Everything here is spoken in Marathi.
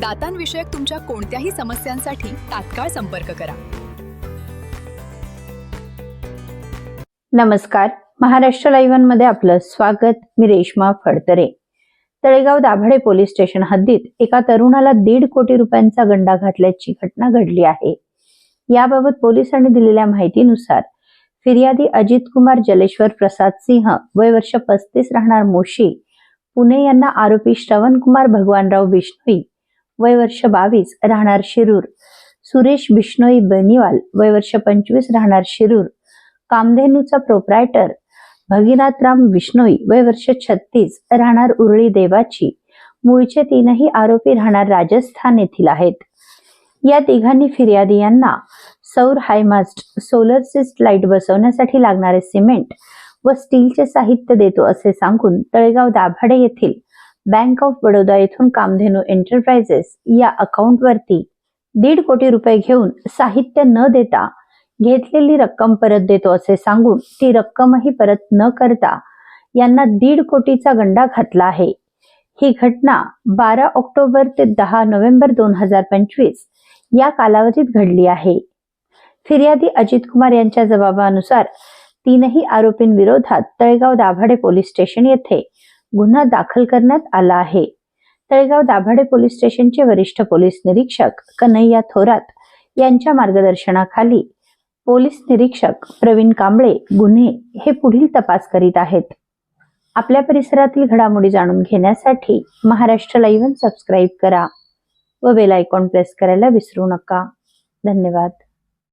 दातांविषयक तुमच्या कोणत्याही समस्यांसाठी तात्काळ संपर्क करा. नमस्कार. महाराष्ट्र लाईव्हमध्ये आपलं स्वागत. मी रेश्मा फडतरे. तळेगाव दाभाडे पोलीस स्टेशन हद्दीत एका तरुणाला दीड कोटी रुपयांचा गंडा घातल्याची घटना घडली आहे. याबाबत पोलिसांनी दिलेल्या माहितीनुसार फिर्यादी अजित कुमार जलेश्वर प्रसाद सिंह वय वर्ष पस्तीस राहणार मोशी पुणे यांना आरोपी श्रवण कुमार भगवानराव विष्णवी वय वर्ष बावीस राहणार शिरूर. सुरेश बिश्नोई बेनिवाल वय वर्ष पंचवीस राहणार शिरूर. कामधेनूचा प्रोप्रायटर भगीनाथराम विष्णोई वय वर्ष छत्तीस राहणार उरळी देवाची. मूळचे तीनही आरोपी राहणार राजस्थान येथील आहेत. या तिघांनी फिर्यादी यांना सौर हायमास्ट सोलर सिस्ट लाइट बसवण्यासाठी लागणारे सिमेंट व स्टीलचे साहित्य देतो असे सांगून तळेगाव दाभाडे येथील बँक ऑफ बडोदा येथून कामधेनू एंटरप्राइजेस या अकाउंटवरती दीड कोटी रुपये घेऊन साहित्य न देता घेतलेली रक्कम परत देतो असे सांगून ती रक्कमही परत न करता यांना दीड कोटीचा गंडा घातला आहे. ही घटना बारा ऑक्टोबर ते दहा नोव्हेंबर दोन हजार पंचवीस या कालावधीत घडली आहे. फिर्यादी अजित कुमार यांच्या जबाबानुसार तीनही आरोपींविरोधात तळेगाव दाभाडे पोलीस स्टेशन येथे गुन्हा दाखल करण्यात आला आहे. तळेगाव दाभाडे पोलीस स्टेशनचे वरिष्ठ पोलीस निरीक्षक कन्हैया थोरात यांच्या मार्गदर्शनाखाली पोलीस निरीक्षक प्रवीण कांबळे गुन्हे हे पुढील तपास करीत आहेत. आपल्या परिसरातील घडामोडी जाणून घेण्यासाठी महाराष्ट्र लाईव्ह सबस्क्राईब करा व बेल आयकॉन प्रेस करायला विसरू नका. धन्यवाद.